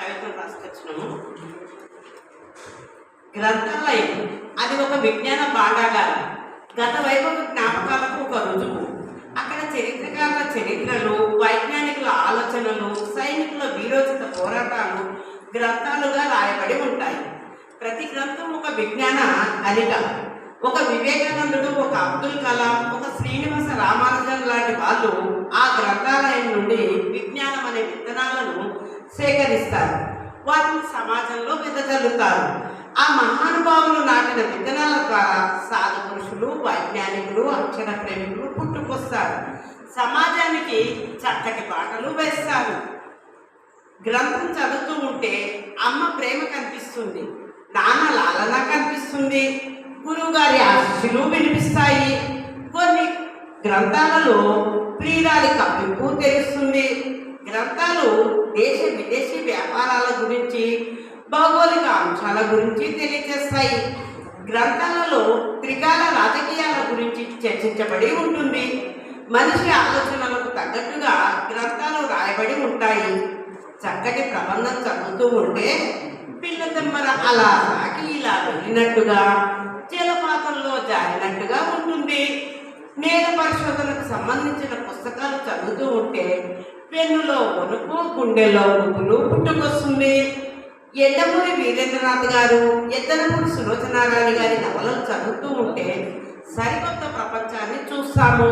కవితను రాసుకొచ్చినాము. గ్రంథాలయం అది ఒక విజ్ఞాన భాగాగారం గత వైభవ జ్ఞాపకాలకు ఒక రుజువు. అక్కడ చరిత్రకారుల చరిత్రలు వైజ్ఞానికుల ఆలోచనలు సైనికుల వీరోచిత పోరాటాలు గ్రంథాలుగా రాయబడి ఉంటాయి. ప్రతి గ్రంథం ఒక విజ్ఞాన అలిక ఒక వివేకానందుడు ఒక అబ్దుల్ కలాం ఒక శ్రీనివాస రామానుజన్ లాంటి వాళ్ళు ఆ గ్రంథాలయం నుండి విజ్ఞానం అనే విత్తనాలను సేకరిస్తారు. వాటిని సమాజంలో వెదజల్లుతారు. ఆ మహానుభావులు నాటిన విత్తనాల ద్వారా సాధు పురుషులు వైజ్ఞానికులు అక్షర ప్రేమికులు పుట్టుకొస్తారు. సమాజానికి చక్కటి పాటలు వేస్తారు. గ్రంథం చదువుతూ ఉంటే అమ్మ ప్రేమ కనిపిస్తుంది నాన్న లాలన కనిపిస్తుంది గురువు గారి ఆశీస్సులు వినిపిస్తాయి. కొన్ని గ్రంథాలలో ప్రియురాలి కప్పింపు తెలుస్తుంది గ్రంథ భౌగోళిక అంశాల గురించి తెలియజేస్తాయి. గ్రంథాలలో త్రికాల రాజకీయాల గురించి చర్చించబడి ఉంటుంది. మనిషి ఆలోచనలకు తగ్గట్టుగా గ్రంథాలు రాయబడి ఉంటాయి. చక్కటి ప్రబంధం చదువుతూ ఉంటే పిల్ల తెమ్మర అలా సాగి ఇలా వెళ్ళినట్టుగా జలపాతంలో జారినట్టుగా ఉంటుంది. నేల పరిశోధనకు సంబంధించిన పుస్తకాలు చదువుతూ ఉంటే పెన్నులో వణుకు గుండెలో గుబులు పుట్టుకొస్తుంది. ఎండమూరి వీరేంద్రనాథ్ గారు ఎద్దనమూరి సులోచనారాయణ గారి నవలలు చదువుతూ ఉంటే సరికొత్త ప్రపంచాన్ని చూస్తాము.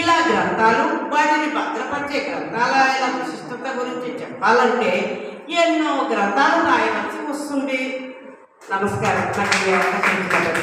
ఇలా గ్రంథాలు వాటిని భద్రపరిచే గ్రంథాలయాల విశిష్టత గురించి చెప్పాలంటే ఎన్నో గ్రంథాలు రాయవలసి వస్తుంది. నమస్కారం.